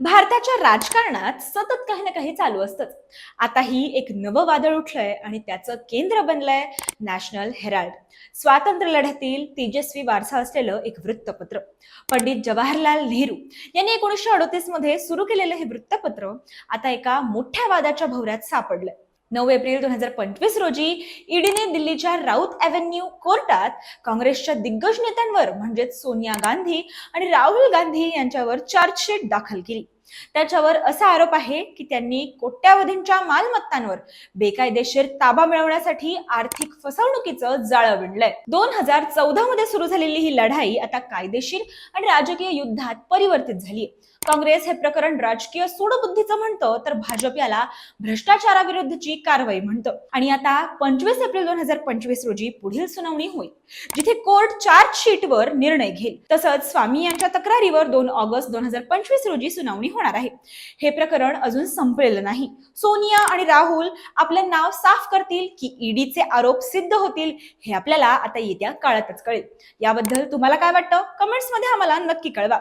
भारताच्या राजकारणात सतत काही ना काही चालू असतंच. आताही एक नवं वादळ उठलंय आणि त्याचं केंद्र बनलंय नॅशनल हेराल्ड. स्वातंत्र्य लढ्यातील तेजस्वी वारसा असलेलं एक वृत्तपत्र. पंडित जवाहरलाल नेहरू यांनी एकोणीसशे अडोतीसमध्ये सुरू केलेलं हे वृत्तपत्र आता एका मोठ्या वादाच्या भोवऱ्यात सापडलंय. नऊ एप्रिल दोन हजार पंचवीस रोजी ईडीने दिल्लीच्या राऊत अव्हेन्यू कोर्टात काँग्रेसच्या दिग्गज नेत्यांवर म्हणजेच सोनिया गांधी आणि राहुल गांधी यांच्यावर चार्जशीट दाखल केली. त्याच्यावर असा आरोप आहे की त्यांनी कोट्यावधींच्या मालमत्तांवर बेकायदेशीर ताबा मिळवण्यासाठी आर्थिक फसवणुकीचं जाळं विणलंय. दोन हजार चौदा मध्ये सुरू झालेली ही लढाई आता कायदेशीर आणि राजकीय युद्धात परिवर्तित झाली काँग्रेस हे प्रकरण राजकीय सूडबुद्धीचं म्हणतं तर भाजप याला भ्रष्टाचाराविरुद्धची कारवाई म्हणतं. आणि आता पंचवीस एप्रिल दोन हजार पंचवीस रोजी पुढील सुनावणी होईल जिथे कोर्ट चार्जशीटवर निर्णय घेईल. तसंच स्वामी यांच्या तक्रारीवर दोन ऑगस्ट दोन हजार पंचवीस रोजी सुनावणी होणार आहे. हे प्रकरण अजून संपलेलं नाही. सोनिया आणि राहुल आपलं नाव साफ करतील की ईडीचे आरोप सिद्ध होतील हे आपल्याला आता येत्या काळातच कळेल. याबद्दल तुम्हाला काय वाटतं? कमेंट्समध्ये आम्हाला नक्की कळवा.